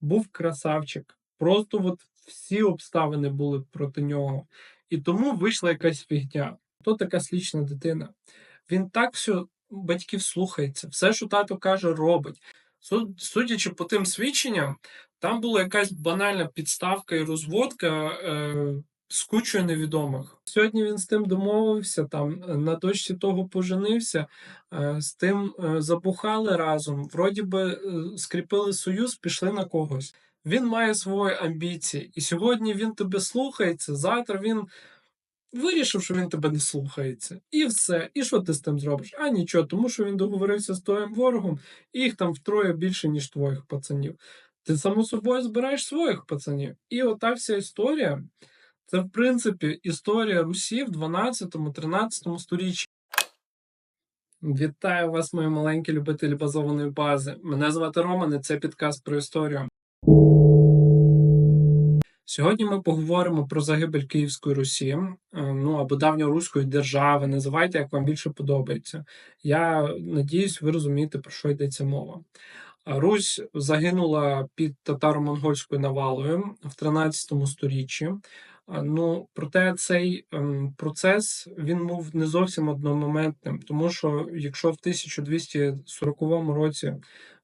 був красавчик. Просто от всі обставини були проти нього. І тому вийшла якась фігня. То така слічна дитина? Він так все батьків слухається, все, що тато каже, робить. Су- Судячи по тим свідченням, там була якась банальна підставка і розводка е, з кучою невідомих. Сьогодні він з тим домовився, там е, на дочці того поженився, е, з тим е, забухали разом. Вроді би скріпили союз, пішли на когось. Він має свої амбіції, і сьогодні він тебе слухається. Завтра він вирішив, що він тебе не слухається. І все. І що ти з тим зробиш? А нічого, тому що він договорився з твоїм ворогом, і їх там втроє більше, ніж твоїх пацанів. Ти само собою збираєш своїх пацанів. І ота вся історія це, в принципі, історія Русі в 12-13 сторіччі. Вітаю вас, мої маленькі любителі базованої бази. Мене звати Роман, і це підкаст про історію. Сьогодні ми поговоримо про загибель Київської Русі, е, ну або давньоруської держави. Називайте, як вам більше подобається. Я надіюсь, ви розумієте, про що йдеться мова. Русь загинула під татаро-монгольською навалою в 13 сторіччі. А, Ну, проте цей ем, процес він був не зовсім одномоментним, тому що якщо в 1240 році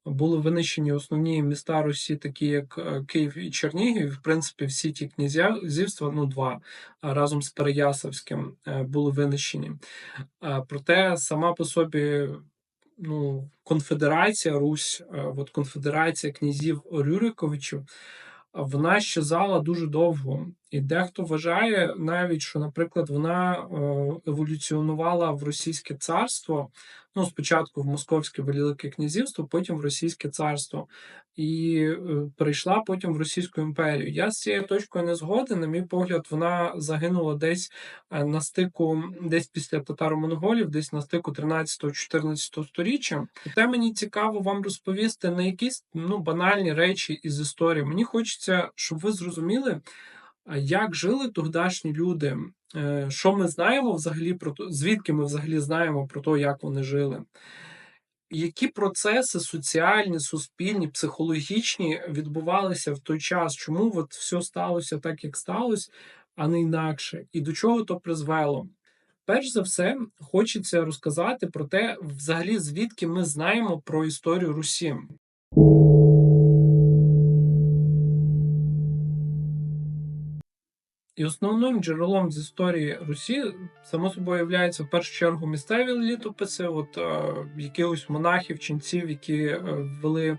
були винищені основні міста Русі, такі як е, Київ і Чернігів, в принципі, всі ті князівства, ну два разом з Переяславським е, були винищені. Проте сама по собі ну, конфедерація Русь, е, от конфедерація князів Рюриковичів, вона щезала дуже довго. І дехто вважає навіть, що, наприклад, вона е, еволюціонувала в Російське царство. Ну, спочатку в Московське Велике Князівство, потім в Російське царство, і е, перейшла потім в Російську імперію. Я з цією точкою не згоден. На мій погляд, вона загинула десь е, на стику, десь після татаро-монголів, десь на стику 13-14 сторіччя. Проте мені цікаво вам розповісти на якісь ну банальні речі із історії. Мені хочеться, щоб ви зрозуміли. Як жили тогдашні люди? Е, Що ми знаємо взагалі про то, звідки ми взагалі знаємо про те, як вони жили? Які процеси соціальні, суспільні, психологічні відбувалися в той час? Чому от все сталося так, як сталося, а не інакше? І до чого то призвело? Перш за все, хочеться розказати про те, взагалі, звідки ми знаємо про історію Русі. І основним джерелом з історії Русі, само собою, являються в першу чергу місцеві літописи, от е, якихось монахів, ченців, які е, вели е,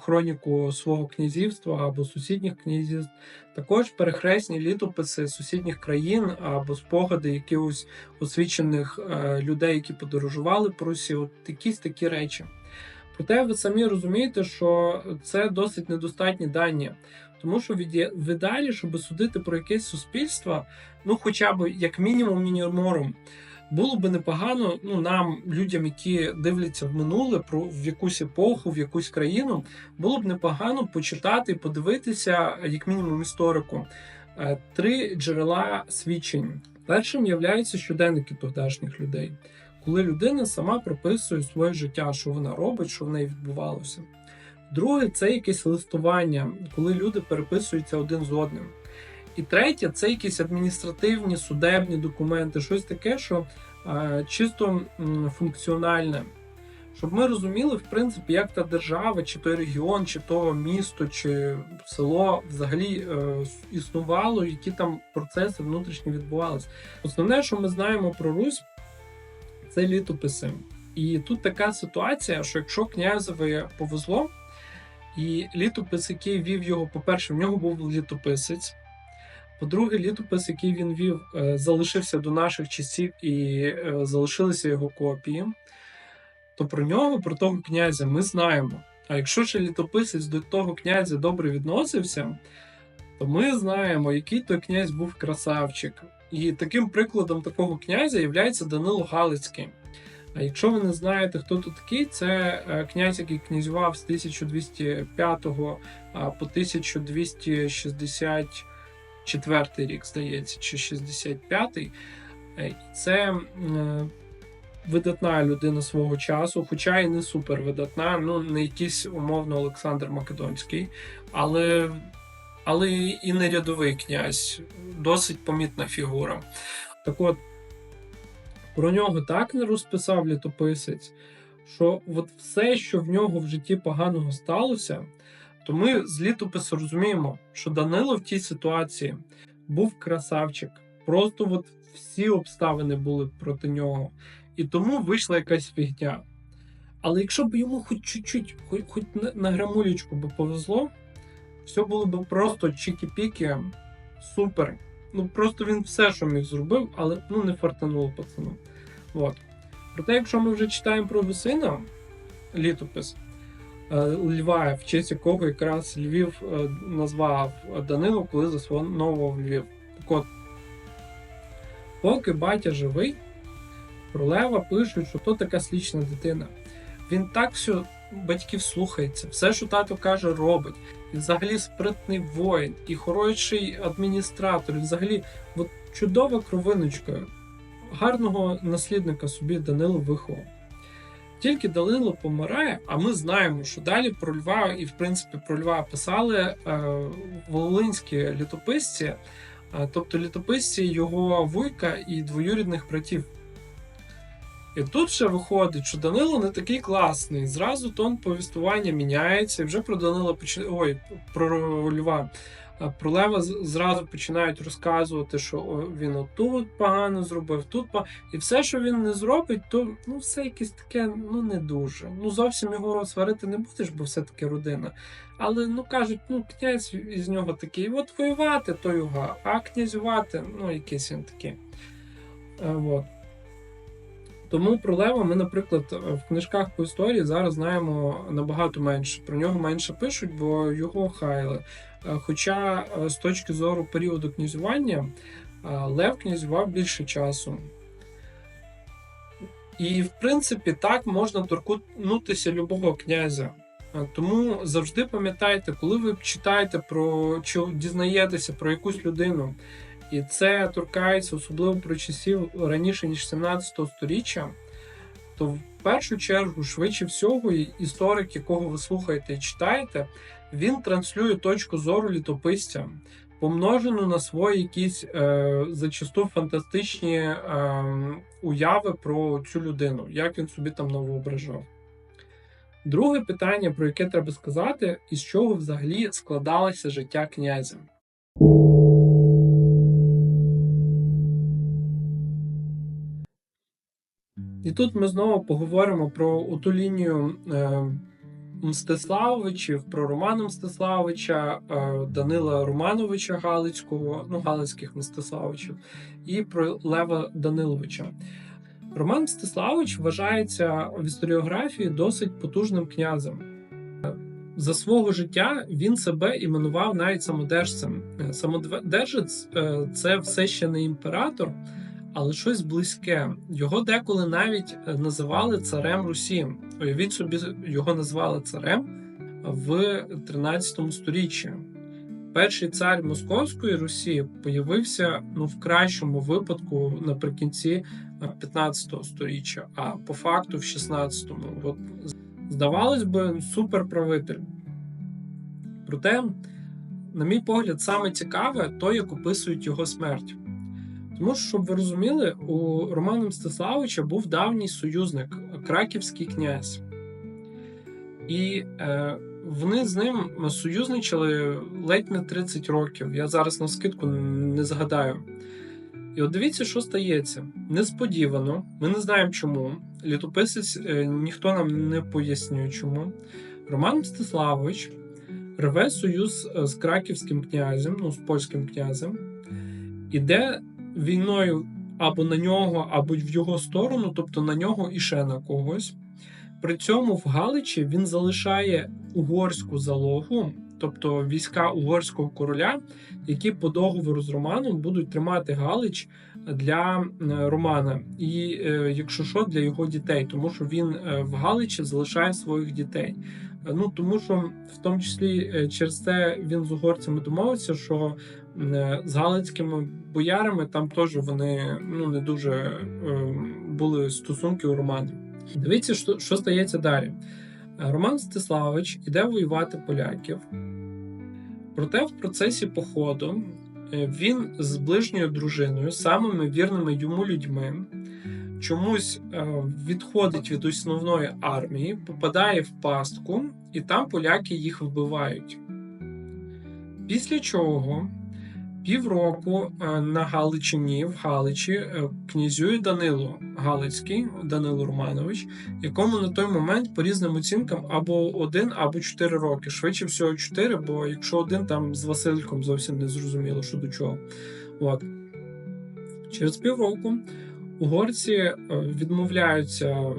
хроніку свого князівства або сусідніх князівств, також перехресні літописи сусідніх країн або спогади якихось освічених е, людей, які подорожували по Русі, от якісь такі речі. Проте ви самі розумієте, що це досить недостатні дані. Тому що в ідеалі, щоб судити про якесь суспільство, ну хоча б як мінімум мінімором, було би непогано ну, нам, людям, які дивляться в минуле, про в якусь епоху, в якусь країну, було б непогано почитати, подивитися, як мінімум історику, е, три джерела свідчень. Першим являються щоденники тогдашніх людей, коли людина сама прописує своє життя, що вона робить, що в неї відбувалося. Друге це якесь листування, коли люди переписуються один з одним. І третє це якісь адміністративні судебні документи, щось таке, що е, чисто функціональне. Щоб ми розуміли, в принципі, як та держава, чи той регіон, чи то місто, чи село взагалі е, існувало, які там процеси внутрішні відбувалися. Основне, що ми знаємо про Русь, це літописи. І тут така ситуація, що якщо князеві повезло, і літопис, який вів його, по-перше, в нього був літописець. По-друге, літопис, який він вів, е, залишився до наших часів і е, залишилися його копії. То про нього, про того князя, ми знаємо. А якщо ще літописець до того князя добре відносився, то ми знаємо, який той князь був красавчик. І таким прикладом такого князя є Данило Галицький. А якщо ви не знаєте, хто тут такий, це е, князь, який князював з 1205 по 1264 рік, здається, чи 65. Е, Це е, видатна людина свого часу, хоча і не супер видатна, ну не якийсь умовно Олександр Македонський, але, але і не рядовий князь, досить помітна фігура. Так от, про нього так не розписав літописець, що от все, що в нього в житті поганого сталося, то ми з літопису розуміємо, що Данило в тій ситуації був красавчик. Просто от всі обставини були проти нього. І тому вийшла якась фігня. Але якщо б йому хоч чуть-чуть, хоч, хоч на, грамулечку би повезло, все було б просто чікі-піки, супер. Ну просто він все, що міг зробив, але ну не фартануло пацану. От. Проте, якщо ми вже читаємо про Весина, літопис е, Льва, в честь якого якраз Львів е, назвав Данило, коли засновував Львів. Так от, поки батя живий, про Лева пишуть, що то така слічна дитина. Він так все батьків слухається, все, що тато каже, робить. І взагалі спритний воїн, і хороший адміністратор, і взагалі от чудова кровиночка. Гарного наслідника собі Данило виховав. Тільки Данило помирає, а ми знаємо, що далі про Льва і, в принципі, про Льва писали е, волинські літописці, е, тобто літописці його вуйка і двоюрідних братів. І тут ще виходить, що Данило не такий класний. Зразу тон повістування міняється, і вже про Данила починає. Ой, про Льва. А Про Лева зразу починають розказувати, що він отут погано зробив, тут погано. І все, що він не зробить, то ну все якесь таке, ну не дуже. Ну зовсім його сварити не будеш, бо все-таки родина. Але ну кажуть, ну князь із нього такий, от воювати то його, а князювати, ну якийсь він такий. Е, от. Тому про Лева ми, наприклад, в книжках по історії зараз знаємо набагато менше. Про нього менше пишуть, бо його хайли. Е, Хоча е, з точки зору періоду князювання е, Лев князював більше часу. І, в принципі, так можна торкнутися любого князя. Тому завжди пам'ятайте, коли ви читаєте про чи дізнаєтеся про якусь людину, і це торкається особливо про часів раніше ніж 17 сторіччя, то в першу чергу, швидше всього, історик, якого ви слухаєте і читаєте, він транслює точку зору літописця, помножену на свої якісь е, зачасту фантастичні е, уяви про цю людину, як він собі там новоображав. Друге питання, про яке треба сказати, із чого взагалі складалося життя князя. І тут ми знову поговоримо про ту лінію е, Мстиславовичів, про Романа Мстиславовича, е, Данила Романовича Галицького, ну, Галицьких Мстиславовичів, і про Лева Даниловича. Роман Мстиславович вважається в історіографії досить потужним князем. За свого життя він себе іменував навіть самодержцем. Самодержець е, це все ще не імператор, але щось близьке. Його деколи навіть е, називали царем Русі. Уявіть собі, його назвали царем в 13 сторіччі. Перший цар Московської Русі появився ну, в кращому випадку наприкінці е, 15 сторіччя, а по факту в 16-му. От, здавалось би, суперправитель. Проте, на мій погляд, саме цікаве то, як описують його смерть. Тому що, щоб ви розуміли, у Романа Мстиславича був давній союзник, краківський князь. І е, вони з ним союзничали ледь не 30 років. Я зараз на скидку не згадаю. І от дивіться, що стається. Несподівано, ми не знаємо чому. Літописець е, ніхто нам не пояснює, чому. Роман Мстиславович рве союз е, з краківським князем, ну, з польським князем, іде війною або на нього, або в його сторону, тобто на нього і ще на когось. При цьому в Галичі він залишає угорську залогу, тобто війська угорського короля, які по договору з Романом будуть тримати Галич для е, Романа, і е, якщо що, для його дітей, тому що він е, в Галичі залишає своїх дітей. Ну тому що в тому числі через це він з угорцями домовився, що з галицькими боярами там теж вони ну не дуже е, були стосунки у Романа. Дивіться, що, що стається далі. Е, Роман Мстиславович іде воювати поляків. Проте в процесі походу е, він з ближньою дружиною, самими вірними йому людьми, чомусь е, відходить від основної армії, попадає в пастку, і там поляки їх вбивають. Після чого півроку е, на Галичині, в Галичі, е, князює Данило Галицький, Данило Романович, якому на той момент по різним оцінкам або один, або чотири роки. Швидше всього чотири, бо якщо один там з Васильком зовсім не зрозуміло, що до чого. От. Через півроку угорці е, відмовляються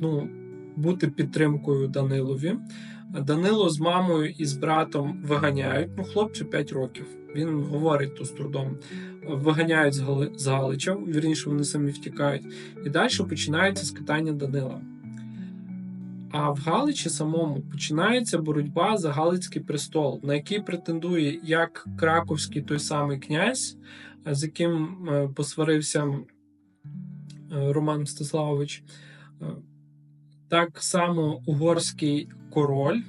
ну, бути підтримкою Данилові. Данило з мамою і з братом виганяють. Ну, хлопцю 5 років. Він говорить то з трудом. Виганяють з, Гали... з Галича, вірніше, вони самі втікають. І далі починається скитання Данила. А в Галичі самому починається боротьба за Галицький престол, на який претендує як краковський той самий князь, з яким е, посварився е, Роман Мстиславович, е, так само угорський король,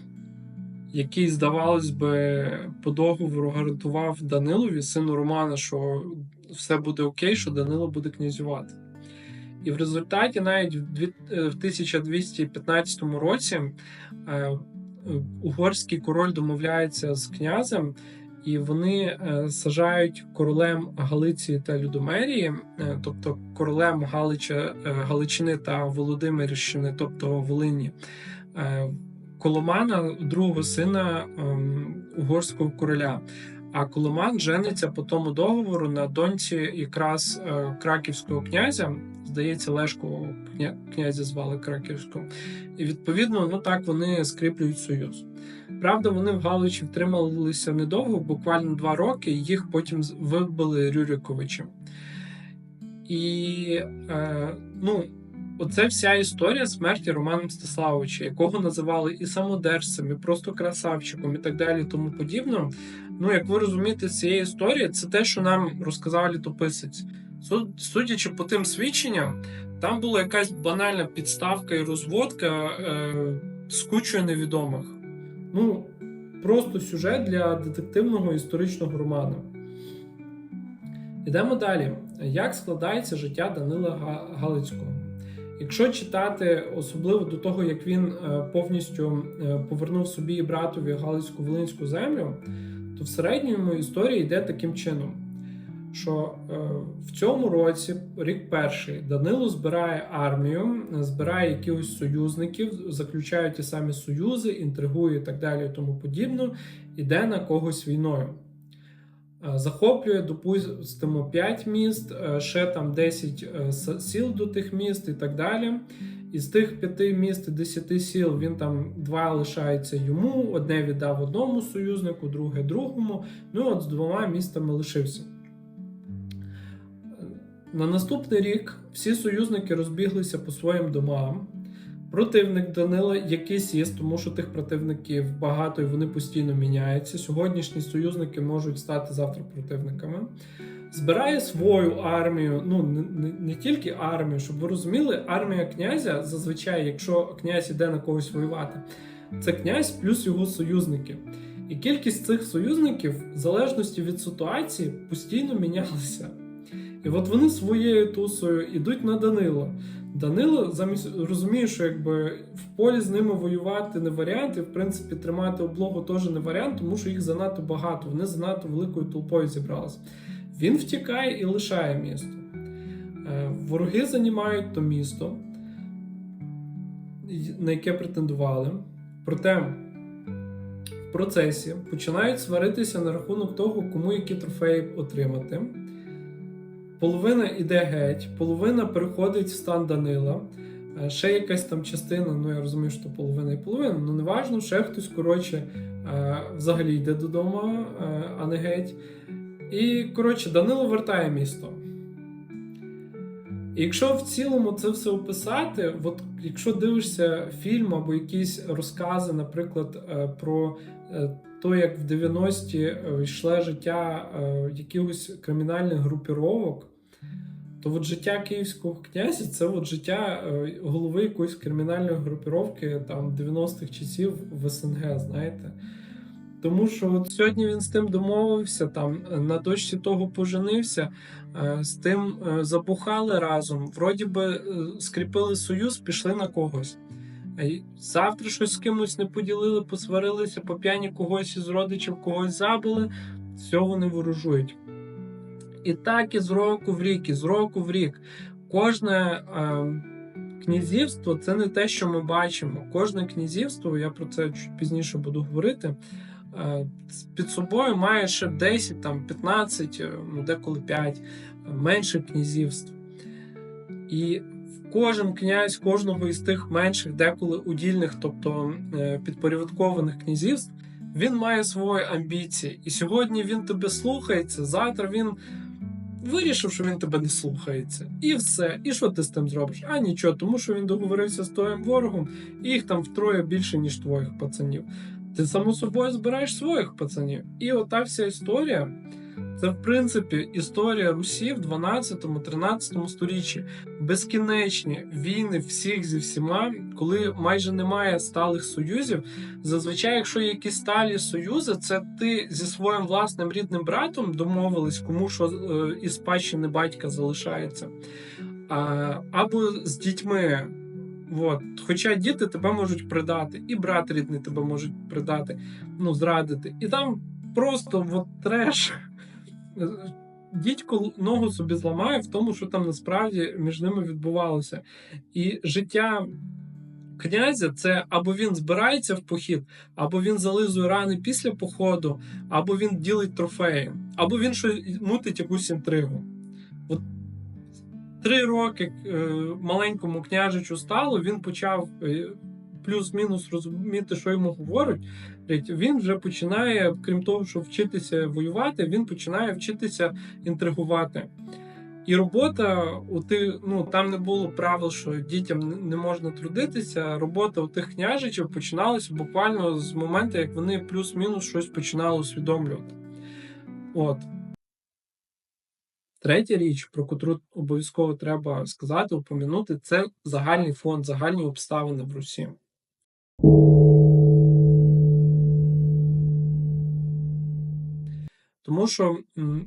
який, здавалось би, по договору гарантував Данилові, сину Романа, що все буде окей, що Данило буде князювати. І в результаті, навіть в дві- е, в 1215 році, е, угорський король домовляється з князем, і вони е, сажають королем Галиції та Людомерії, тобто королем Галича, Галичини та Володимирщини, тобто Волині, Коломана, другого сина ем, угорського короля. А Коломан жениться по тому договору на доньці якраз е, краківського князя. Здається, Лешко кня- князя звали Краківського. І відповідно, ну так вони скріплюють союз. Правда, вони в Галичі втрималися недовго, буквально два роки, їх потім вибили Рюриковичем. І е, ну, оце вся історія смерті Романа Мстиславовича, якого називали і самодержцем, і просто красавчиком, і так далі, тому подібне. Ну, як ви розумієте, з цієї історії, це те, що нам розказав літописець. Суд- Судячи по тим свідченням, там була якась банальна підставка і розводка е, з кучою невідомих. Ну, просто сюжет для детективного історичного роману. Йдемо далі. Як складається життя Данила Галицького? Якщо читати, особливо до того, як він е, повністю е, повернув собі і братові Галицьку Волинську землю, то в середньому історія йде таким чином, що е, в цьому році, рік перший, Данило збирає армію, збирає якихось союзників, заключає ті самі союзи, інтригує і так далі, і тому подібне, іде на когось війною. Е, Захоплює, допустимо, 5 міст, е, ще там 10 е, сіл до тих міст і так далі. Із тих 5 міст і 10 сіл він там два лишається йому, одне віддав одному союзнику, друге другому. Ну от з двома містами лишився. На наступний рік всі союзники розбіглися по своїм домам. Противник Данила якийсь є, тому що тих противників багато і вони постійно міняються. Сьогоднішні союзники можуть стати завтра противниками. Збирає свою армію, ну не, не, не тільки армію, щоб ви розуміли, армія князя зазвичай, якщо князь іде на когось воювати, це князь плюс його союзники. І кількість цих союзників, в залежності від ситуації, постійно мінялася. І от вони своєю тусою йдуть на Данило. Данило замість розуміє, що якби в полі з ними воювати не варіант, і в принципі тримати облогу теж не варіант, тому що їх занадто багато, вони занадто великою толпою зібралися. Він втікає і лишає місто. Е, Вороги займають то місто, на яке претендували. Проте в процесі починають сваритися на рахунок того, кому які трофеї отримати. Половина іде геть, половина переходить в стан Данила. е, Ще якась там частина, ну я розумію, що половина і половина, ну неважно, ще хтось, коротше, е, взагалі йде додому, е, а не геть. І, коротше, Данило вертає місто. І якщо в цілому це все описати, от якщо дивишся фільм або якісь розкази, наприклад, про е, то, як в 90-ті е, йшло життя якихось кримінальних групіровок, то от життя київського князя це от життя е, голови якоїсь кримінальної групіровки там 90-х часів в СНГ, знаєте. Тому що от сьогодні він з тим домовився, там е, на дочці того поженився, е, з тим забухали разом, вроді би скріпили союз, пішли на когось. Завтра щось з кимось не поділили, посварилися, по п'яні когось із родичів когось забили, всього не ворожують. І так із року в рік, із року в рік. Кожне е, князівство це не те, що ми бачимо. Кожне князівство, я про це чуть пізніше буду говорити. е, Під собою має ще 10, там, 15, е, ну деколи 5 е, менших князівств. І кожен князь кожного із тих менших, деколи удільних, тобто підпорядкованих князівств, він має свої амбіції. І сьогодні він тебе слухається, завтра він вирішив, що він тебе не слухається. І все. І що ти з тим зробиш? А нічого, тому що він договорився з твоїм ворогом, і їх там втроє більше, ніж твоїх пацанів. Ти само собою збираєш своїх пацанів. І ота вся історія. Це, в принципі, історія Русі в 12-13 сторіччі. Безкінечні війни всіх зі всіма, коли майже немає сталих союзів. Зазвичай, якщо є якісь сталі союзи, це ти зі своїм власним рідним братом домовились, кому що е, із спадщини батька залишається. Або з дітьми. От. Хоча діти тебе можуть придати, і брат рідний тебе можуть придати, ну, зрадити. І там просто от, треш. Дідько ногу собі зламає в тому, що там насправді між ними відбувалося. І життя князя це або він збирається в похід, або він зализує рани після походу, або він ділить трофеї, або він щось мутить якусь інтригу. От три роки е, маленькому княжичу стало, він почав е, плюс-мінус розуміти, що йому говорять. Він вже починає, крім того, що вчитися воювати, він починає вчитися інтригувати. І робота у тих, ну там не було правил, що дітям не- не можна трудитися. Робота у тих княжичів починалася буквально з моменту, як вони плюс-мінус щось починали усвідомлювати. От. Третя річ, про котру обов'язково треба сказати, упомянути, це загальний фонд, загальні обставини в Русі. Тому що,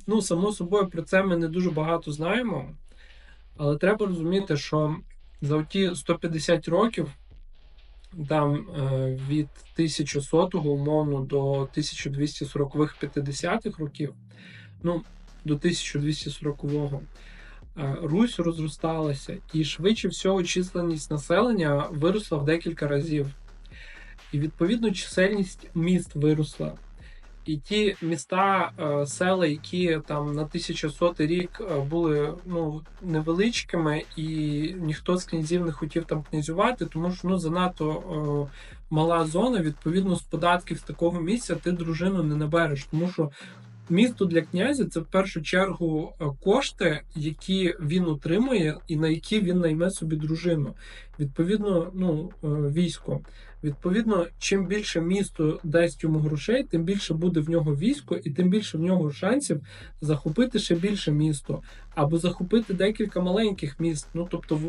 ну, само собою, про це ми не дуже багато знаємо, але треба розуміти, що за ті 150 років, там е, від 1100 умовно до 1240-х 50-х років, ну, до 1240-го, е, Русь розросталася, і швидше всього численність населення виросла в декілька разів. І відповідно чисельність міст виросла. І ті міста, е, села, які там на 1100 рік е, були ну, невеличкими, і ніхто з князів не хотів там князювати, тому що ну, занадто е, мала зона, відповідно, з податків з такого місця ти дружину не набереш. Тому що місто для князя це в першу чергу кошти, які він отримує, і на які він найме собі дружину. Відповідно, ну, військо. Відповідно, чим більше місто дасть йому грошей, тим більше буде в нього військо, і тим більше в нього шансів захопити ще більше місто, або захопити декілька маленьких міст. Ну тобто,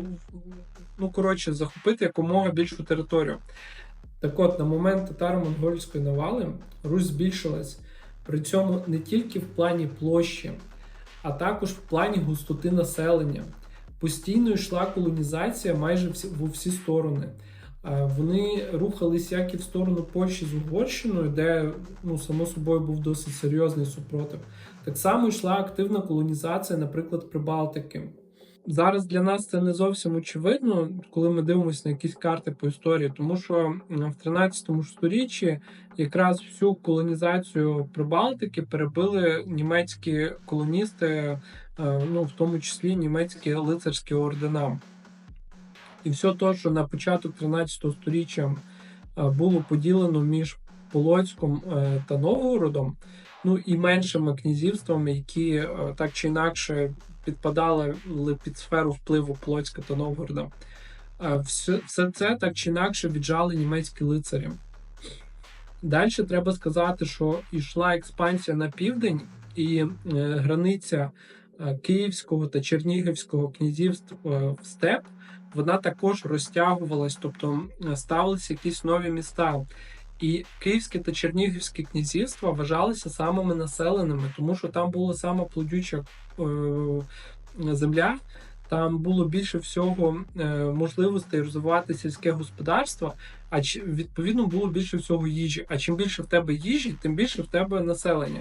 ну коротше, захопити якомога більшу територію. Так от, на момент татаро-монгольської навали Русь збільшилась, при цьому не тільки в плані площі, а також в плані густоти населення. Постійно йшла колонізація майже в усі сторони. Е, Вони рухались як і в сторону Польщі з Угорщиною, де ну само собою був досить серйозний супротив. Так само йшла активна колонізація, наприклад, Прибалтики. Зараз для нас це не зовсім очевидно, коли ми дивимося на якісь карти по історії, тому що в 13 сторіччі якраз всю колонізацію Прибалтики перебили німецькі колоністи, е, ну в тому числі німецькі лицарські ордена. І все те, що на початок 13 сторіччя е, було поділено між Полоцьком е, та Новгородом, ну і меншими князівствами, які е, так чи інакше підпадали під сферу впливу Полоцька та Новгорода. Все, все це так чи інакше віджали німецькі лицарі. Далі треба сказати, що йшла експансія на південь, і границя Київського та Чернігівського князівств в степ, вона також розтягувалась, тобто ставилися якісь нові міста. І Київське та Чернігівське князівства вважалися самими населеними, тому що там була сама плодюча е, земля, там було більше всього е, можливостей розвивати сільське господарство, а відповідно було більше всього їжі. А чим більше в тебе їжі, тим більше в тебе населення.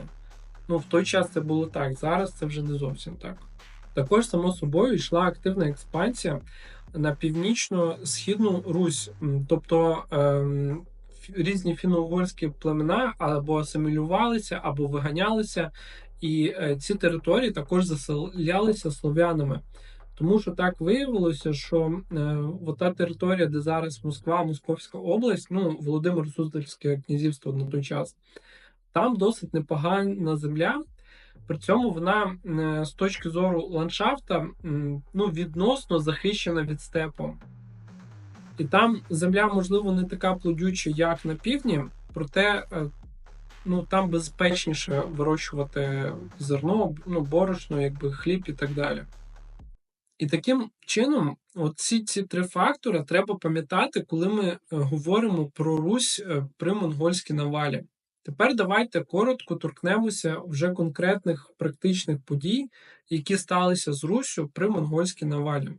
Ну, в той час це було так, зараз це вже не зовсім так. Також, само собою, йшла активна експансія на північно-східну Русь, тобто ем, різні фіно-угорські племена або асимілювалися, або виганялися, і е, ці території також заселялися слов'янами. Тому що так виявилося, що е, та територія, де зараз Москва, Московська область, ну Володимир Суздальське князівство на той час, там досить непогана земля. При цьому вона е, з точки зору ландшафта ну, відносно захищена від степу. І там земля, можливо, не така плодюча, як на півдні, проте е, ну, там безпечніше вирощувати зерно, ну, борошно, якби хліб і так далі. І таким чином, оці ці три фактори треба пам'ятати, коли ми е, говоримо про Русь при монгольській навалі. Тепер давайте коротко торкнемося вже конкретних практичних подій, які сталися з Руссю при монгольській навалі.